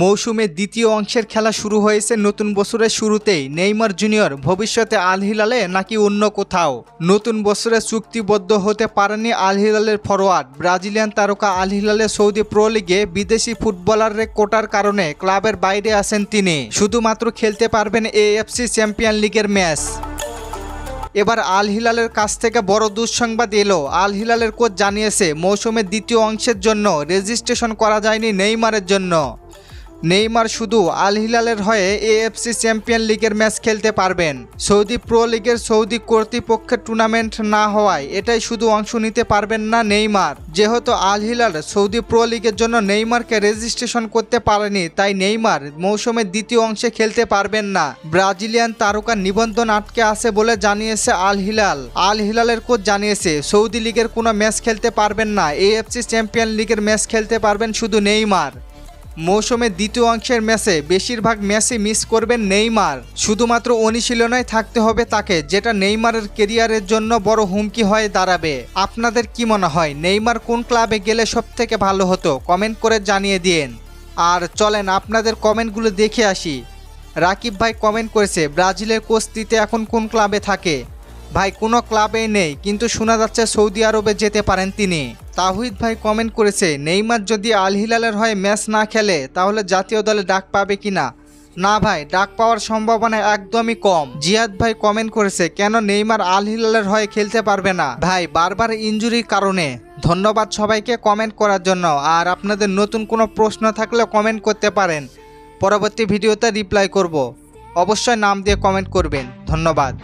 মৌসুমের দ্বিতীয় অংশের খেলা শুরু হয়েছে নতুন বছরের শুরুতেই। নেইমার জুনিয়র ভবিষ্যতে আল হিলালে নাকি অন্য কোথাও। নতুন বছরে চুক্তিবদ্ধ হতে পারেনি আল হিলালের ফরোয়ার্ড। ব্রাজিলিয়ান তারকা আল হিলালের সৌদি প্রো লিগে বিদেশি ফুটবলারের কোটার কারণে ক্লাবের বাইরে আছেন তিনি। শুধুমাত্র খেলতে পারবেন এএফসি চ্যাম্পিয়ন লিগের ম্যাচ। এবার আল হিলালের কাছ থেকে বড় দুঃসংবাদ এলো। আল হিলালের কোচ জানিয়েছে মৌসুমের দ্বিতীয় অংশের জন্য রেজিস্ট্রেশন করা যায়নি নেইমারের জন্য। নেইমার শুধু আল হিলালের হয়ে এএফসি চ্যাম্পিয়ন লিগের ম্যাচ খেলতে পারবেন। সৌদি প্রো লিগের সৌদি কর্তৃপক্ষের টুর্নামেন্ট না হওয়ায় এটাই শুধু অংশ নিতে পারবেন না নেইমার। যেহেতু আল হিলাল সৌদি প্রো লিগের জন্য নেইমারকে রেজিস্ট্রেশন করতে পারেনি, তাই নেইমার মৌসুমের দ্বিতীয় অংশে খেলতে পারবেন না। ব্রাজিলিয়ান তারকার নিবন্ধন আটকে আছে বলে জানিয়েছে আল হিলাল আল হিলালের কোচ জানিয়েছে, সৌদি লিগের কোনো ম্যাচ খেলতে পারবেন না, এএফসি চ্যাম্পিয়ন লিগের ম্যাচ খেলতে পারবেন শুধু নেইমার। মৌসুমের দ্বিতীয় অংশের ম্যাচে বেশিরভাগ ম্যাচই মিস করবেন নেইমার। শুধুমাত্র অনুশীলনায় থাকতে হবে তাকে, যেটা নেইমারের কেরিয়ারের জন্য বড় হুমকি হয়ে দাঁড়াবে। আপনাদের কি মনে হয়, নেইমার কোন ক্লাবে গেলে সব থেকে ভালো হতো? কমেন্ট করে জানিয়ে দিন আর চলেন আপনাদের কমেন্টগুলো দেখে আসি। রাকিব ভাই কমেন্ট করেছে, ব্রাজিলের কোস্তিতে এখন কোন ক্লাবে থাকে? ভাই, কোনো ক্লাবেই নেই, কিন্তু শোনা যাচ্ছে সৌদি আরবে যেতে পারেন তিনি। তাহিদ ভাই কমেন্ট করেছে, নেইমার যদি আল হিলালের হয়ে ম্যাচ না খেলে, তাহলে জাতীয় দলে ডাক পাবে কিনা না? ভাই, ডাক পাওয়ার সম্ভাবনা একদমই কম। জিয়াদ ভাই কমেন্ট করেছে, কেন নেইমার আল হিলালের হয়ে খেলতে পারবে না? ভাই, বারবার ইঞ্জুরির কারণে। ধন্যবাদ সবাইকে কমেন্ট করার জন্য। আর আপনাদের নতুন কোনো প্রশ্ন থাকলে কমেন্ট করতে পারেন। পরবর্তী ভিডিওতে রিপ্লাই করব। অবশ্যই নাম দিয়ে কমেন্ট করবেন। ধন্যবাদ।